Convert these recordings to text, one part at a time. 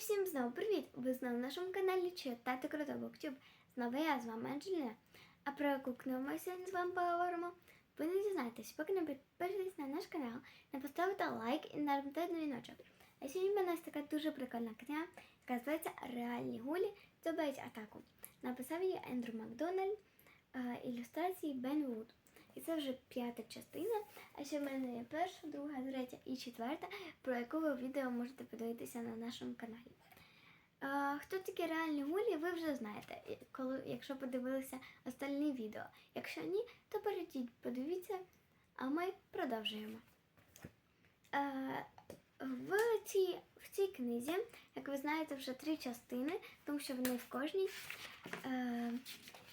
всім знову привіт! Ви знову на нашому каналі Читати Круто Буктюб. Знову я з вами Анджеліна. А про яку книгу ми сьогодні з вами поговоримо? Ви не дізнаєтесь, поки не підпишетесь на наш канал, не поставите лайк і нажмете дзвіночок. А сьогодні в нас така дуже прикольна книга, яка називається Реальні гулі зробить атаку. Написав її Ендрю Макдональд, е, ілюстрації Бен Вуд. І це вже п'ята частина. А ще в мене є перша, друга, третя і четверта, про яку ви відео можете подивитися на нашому каналі. А, хто такі реальні гулі, ви вже знаєте, коли, якщо подивилися остальні відео. Якщо ні, то перейдіть, подивіться, а ми продовжуємо. Е, в цій, в цій книзі, як ви знаєте, вже три частини, тому що вони в кожній. Е,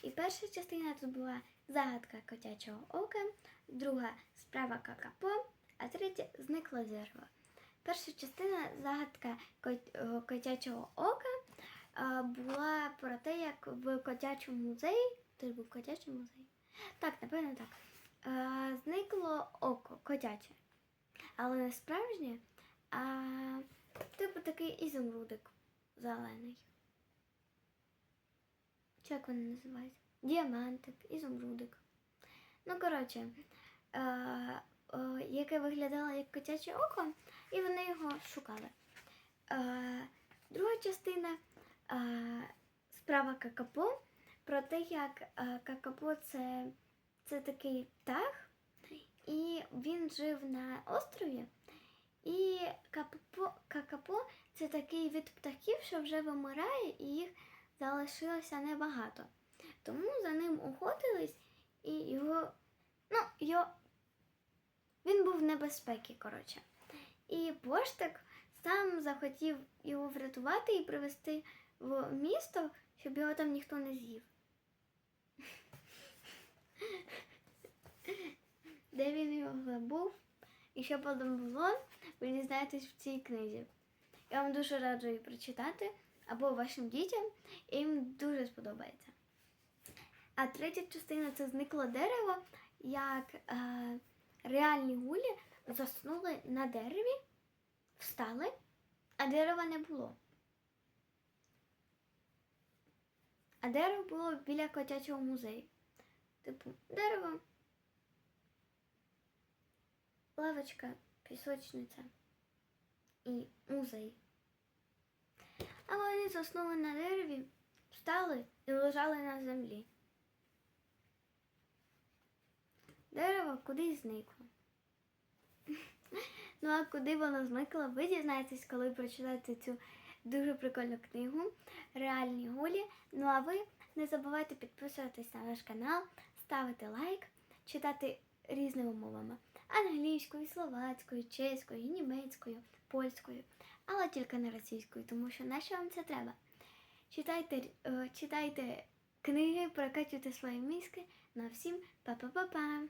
і перша частина тут була загадка котячого ока, друга справа какапо, а третя зникло дерево. Перша частина загадка е, котячого ока е, була про те, як в котячому музеї, це був котячий музей. Так, напевно, так. е, Зникло око котяче. Але не справжнє, а типу такий ізумрудик зелений. Як вони називаються? Діамантик, ізумрудик. Ну, коротше, е, е, яке виглядало як котяче око, і вони його шукали. Е, друга частина е, справа Какапо про те, як е, Какапо це, це такий птах, і він жив на острові. І Какапо, Какапо це такий від птахів, що вже вимирає, і їх залишилося небагато. Тому за ним охотились і його. Ну, його... він був в небезпеці, коротше. І поштик сам захотів його врятувати і привезти в місто, щоб його там ніхто не з'їв. Де він його забув і що потім ви дізнаєтесь в цій книзі. Я вам дуже раджу її прочитати або вашим дітям, і їм дуже сподобається. А третя частина це зникло дерево, як е, реальні гулі заснули на дереві, встали, а дерева не було. А дерево було біля котячого музею. Типу, дерево, лавочка, пісочниця і музей. Заснули на дереві, встали і лежали на землі. Дерево кудись зникло. Ну а куди воно зникло, ви дізнаєтесь, коли прочитаєте цю дуже прикольну книгу Реальні гулі. Ну а ви не забувайте підписуватись на наш канал, ставити лайк, читати різними мовами: англійською, словацькою, чеською, німецькою, польською, але тільки не російською, тому що на що вам це треба? Читайте, е, читайте книги, прокачуйте свої мізки. На всім па-па-па-па!